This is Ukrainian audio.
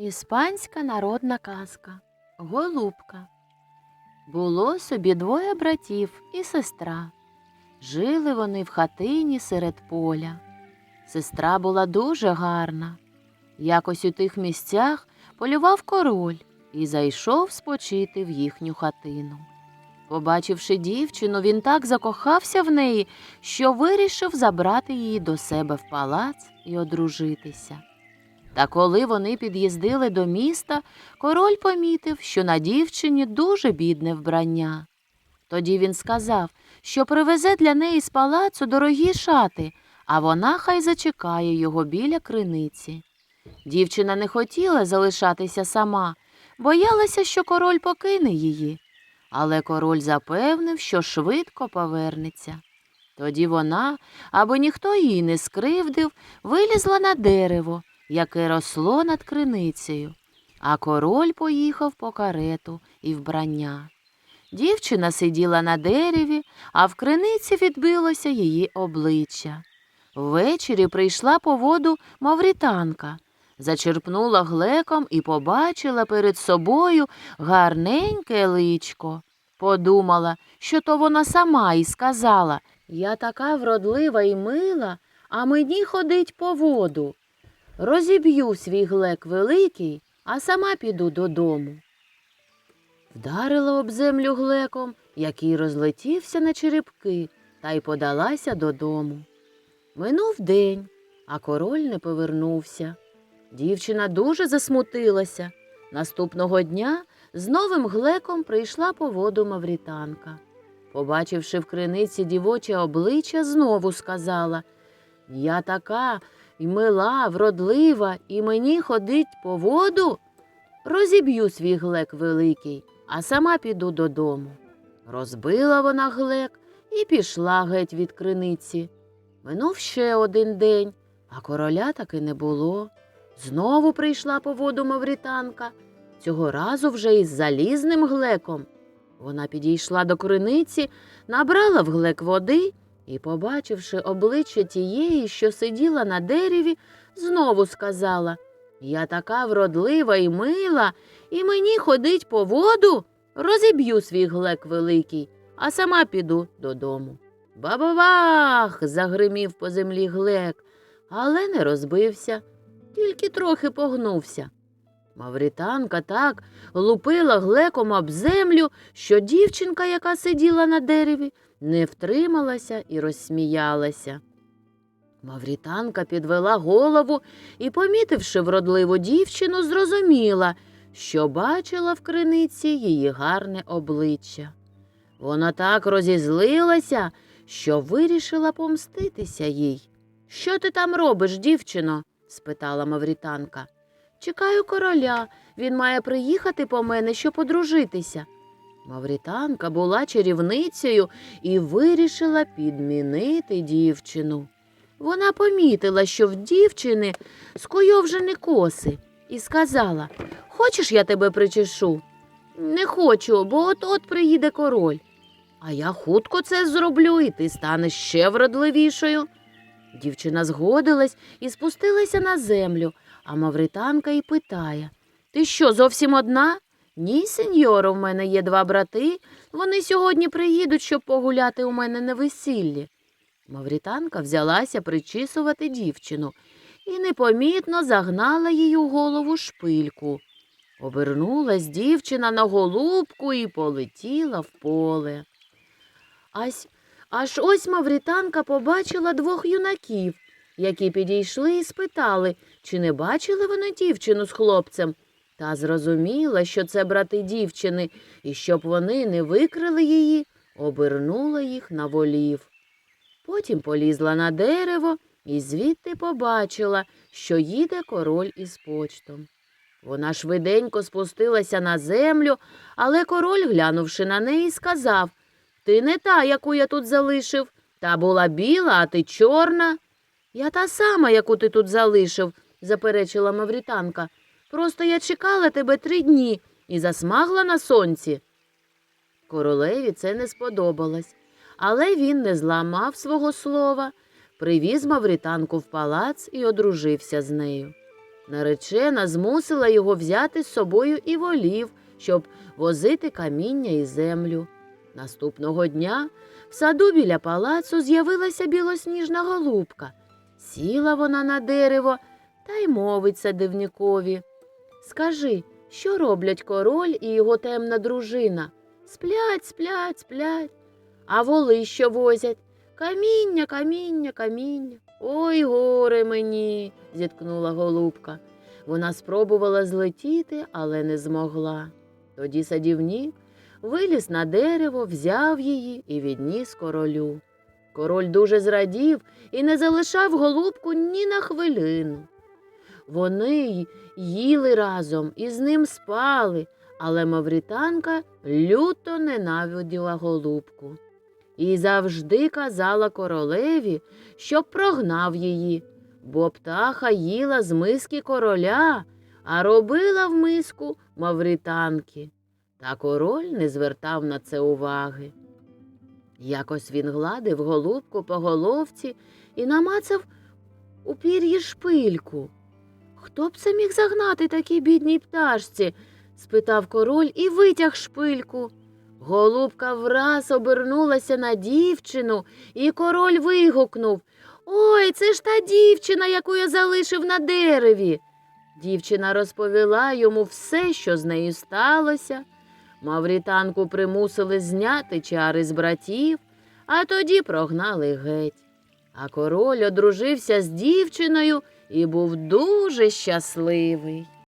Іспанська народна казка Голубка. Було собі двоє братів і сестра. Жили вони в хатині серед поля. Сестра була дуже гарна. Якось у тих місцях полював король і зайшов спочити в їхню хатину. Побачивши дівчину, він так закохався в неї, що вирішив забрати її до себе в палац і одружитися. Та коли вони під'їздили до міста, король помітив, що на дівчині дуже бідне вбрання. Тоді він сказав, що привезе для неї з палацу дорогі шати, а вона хай зачекає його біля криниці. Дівчина не хотіла залишатися сама, боялася, що король покине її. Але король запевнив, що швидко повернеться. Тоді вона, аби ніхто її не скривдив, вилізла на дерево, яке росло над криницею, а король поїхав по карету і вбрання. Дівчина сиділа на дереві, а в криниці відбилося її обличчя. Ввечері прийшла по воду мавританка, зачерпнула глеком і побачила перед собою гарненьке личко. Подумала, що то вона сама і сказала Я така вродлива і мила, а мені ходить по воду. Розіб'ю свій глек великий, а сама піду додому. Вдарила об землю глеком, який розлетівся на черепки, та й подалася додому. Минув день, а король не повернувся. Дівчина дуже засмутилася. Наступного дня з новим глеком прийшла по воду мавританка. Побачивши в криниці дівоче обличчя, знову сказала Я така і мила, вродлива, і мені ходить по воду. Розіб'ю свій глек великий, а сама піду додому. Розбила вона глек і пішла геть від криниці. Минув ще один день, а короля таки не було. Знову прийшла по воду мавританка, цього разу вже із залізним глеком. Вона підійшла до криниці, набрала в глек води і, побачивши обличчя тієї, що сиділа на дереві, знову сказала Я така вродлива і мила, і мені ходить по воду, розіб'ю свій глек великий, а сама піду додому. Бабавах. загримів по землі глек, але не розбився, тільки трохи погнувся. Мавританка так лупила глеком об землю, що дівчинка, яка сиділа на дереві, не втрималася і розсміялася. Мавританка підвела голову і, помітивши вродливу дівчину, зрозуміла, що бачила в криниці її гарне обличчя. Вона так розізлилася, що вирішила помститися їй. Що ти там робиш, дівчино? спитала Мавританка. Чекаю короля, він має приїхати по мене, щоб одружитися. Мавританка була чарівницею і вирішила підмінити дівчину. Вона помітила, що в дівчини скуйовжені коси, і сказала Хочеш, я тебе причешу? Не хочу, бо от от приїде король. А я хутко це зроблю, і ти станеш ще вродливішою. Дівчина згодилась і спустилася на землю, а мавританка й питає Ти що, зовсім одна? Ні, сеньоро, в мене є два брати. Вони сьогодні приїдуть, щоб погуляти у мене на весіллі. Мавританка взялася причісувати дівчину і непомітно загнала їй у голову шпильку. Обернулась дівчина на голубку і полетіла в поле. Ась, аж ось Мавританка побачила двох юнаків, які підійшли і спитали, чи не бачили вони дівчину з хлопцем. Та зрозуміла, що це брати дівчини, і щоб вони не викрили її, обернула їх на волів. Потім полізла на дерево і звідти побачила, що їде король із почтом. Вона швиденько спустилася на землю, але король, глянувши на неї, сказав Ти не та, яку я тут залишив. Та була біла, а ти чорна. Я та сама, яку ти тут залишив, заперечила Мавританка. Просто я чекала тебе три дні і засмагла на сонці. Королеві це не сподобалось, але він не зламав свого слова, привіз Мавританку в палац і одружився з нею. Наречена змусила його взяти з собою і волів, щоб возити каміння і землю. Наступного дня в саду біля палацу з'явилася білосніжна голубка. Сіла вона на дерево та й мовить садівникові. Скажи, що роблять король і його темна дружина? Сплять, сплять, сплять. А воли що возять? Каміння, каміння, каміння. Ой, горе мені, зіткнула голубка. Вона спробувала злетіти, але не змогла. Тоді садівник виліз на дерево, взяв її і відніс королю. Король дуже зрадів і не залишав голубку ні на хвилину. Вони їли разом і з ним спали, але мавританка люто ненавиділа голубку. І завжди казала королеві, щоб прогнав її, бо птаха їла з миски короля, а робила в миску мавританки. Та король не звертав на це уваги. Якось він гладив голубку по головці і намацав у пір'ї шпильку. Хто б це міг загнати такій бідній пташці? спитав король і витяг шпильку. Голубка враз обернулася на дівчину, і король вигукнув Ой, це ж та дівчина, яку я залишив на дереві. Дівчина розповіла йому все, що з нею сталося. Мавританку примусили зняти чари з братів, а тоді прогнали геть. А король одружився з дівчиною і був дуже щасливий.